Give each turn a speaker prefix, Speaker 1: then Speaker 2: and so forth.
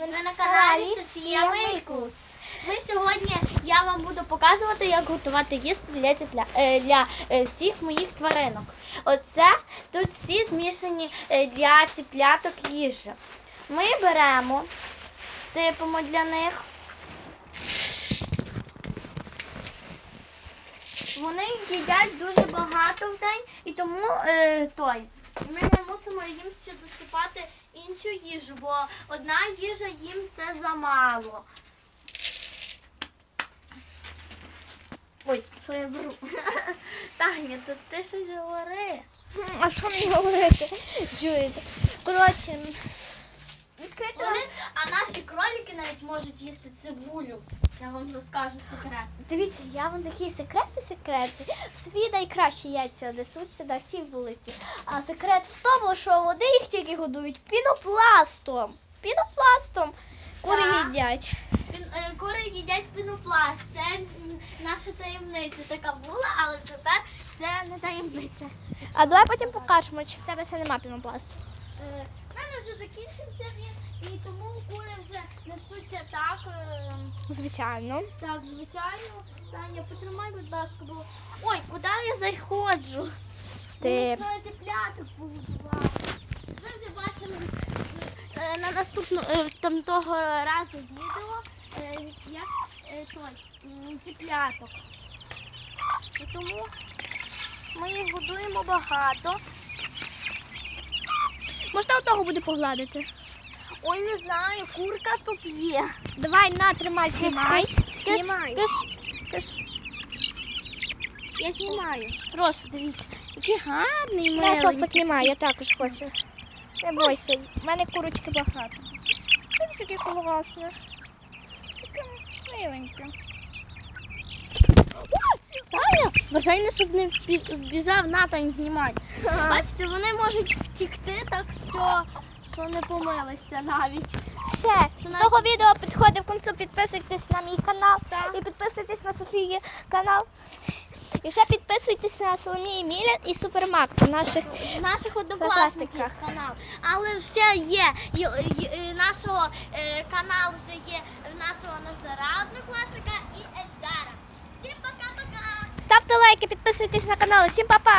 Speaker 1: Ви на каналі Софія Мейкус. Ми сьогодні я вам буду показувати, як готувати їсти для, ціпля... е, для е, всіх моїх тваринок. Оце тут всі змішані е, для ціпляток їжі. Ми беремо, сипемо для них. Вони їдять дуже багато в день і тому е, той. Ми не мусимо їм ще досипати іншу їжу, бо одна їжа їм це замало. Ой, що я беру? Таня, то ти щось говори.
Speaker 2: А що мені говорити? Чуєте? Коротше, відкрити
Speaker 1: Вони, а наші кролики навіть можуть їсти цибулю. Я вам розкажу секрет.
Speaker 2: Дивіться, я вам такі секрети, секрети. Свої найкращі яйця несуться на всі вулиці. А секрет в тому, що вони їх тільки годують пінопластом. Пінопластом. Кури
Speaker 1: Так.
Speaker 2: їдять.
Speaker 1: Пін- е, Кури їдять пінопласт. Це наша таємниця така була, але тепер це не таємниця.
Speaker 2: А давай потім покажемо, чи в тебе ще нема пінопласту.
Speaker 1: Е, в мене вже закінчився він, і тому кури вже несуться так, е,
Speaker 2: Звичайно.
Speaker 1: так, звичайно. Таня, потримай, будь ласка, бо. Ой, куди я заходжу?
Speaker 2: Ти-
Speaker 1: Мені цепляток побудувати. Ви вже бачили е, на наступну е, там того разу відео, як той цепляток. І тому ми їх годуємо багато.
Speaker 2: Можна одного буде погладити.
Speaker 1: Ой, не знаю, курка тут є.
Speaker 2: Давай, на, тримай, знімай.
Speaker 1: Киш, киш. Я знімаю. Просто дивіться, який гарний
Speaker 2: Месо
Speaker 1: миленький.
Speaker 2: познімай, я також хочу. Не бойся, в мене курочки багато. Бачиш, яке класне. Таке миленьке.
Speaker 1: Таня, бажання, щоб не збіжав Натань знімай. Бачите, вони можуть втікти, так що, що не помилися навіть.
Speaker 2: Все,
Speaker 1: Що
Speaker 2: з того відео підходить в кінцю. Підписуйтесь на мій канал і підписуйтесь на Софії канал. І ще підписуйтесь на Соломії Міля і Супермак наших.
Speaker 1: В наших однокласників канал. Але ще є, є, є- е, нашого е, каналу вже є нашого Назара однокласника і Ельдара. Всім пока-пока!
Speaker 2: Ставте лайки, підписуйтесь на канал. Всім па-па!